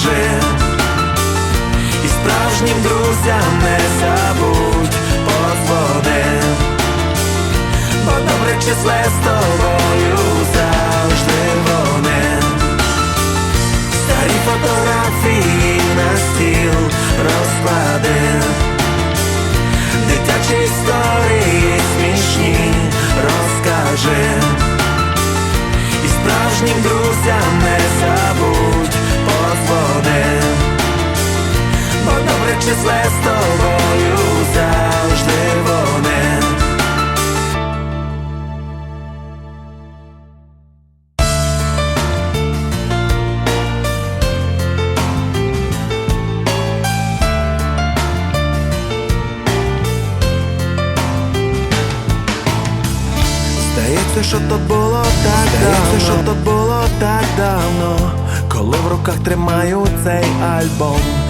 Розкажи. І справжнім друзям не забудь подзвони. Бо добре числе з тобою завжди вони. Старі фотографії на стіл розкладив. Дитячі історії смішні розкажи. І справжнім друзям не числе з тобою завжди вони. Здається, що то було так Здається, що то було так давно, коли в руках тримаю цей альбом.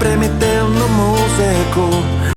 вони. Ми грали примітивну музику,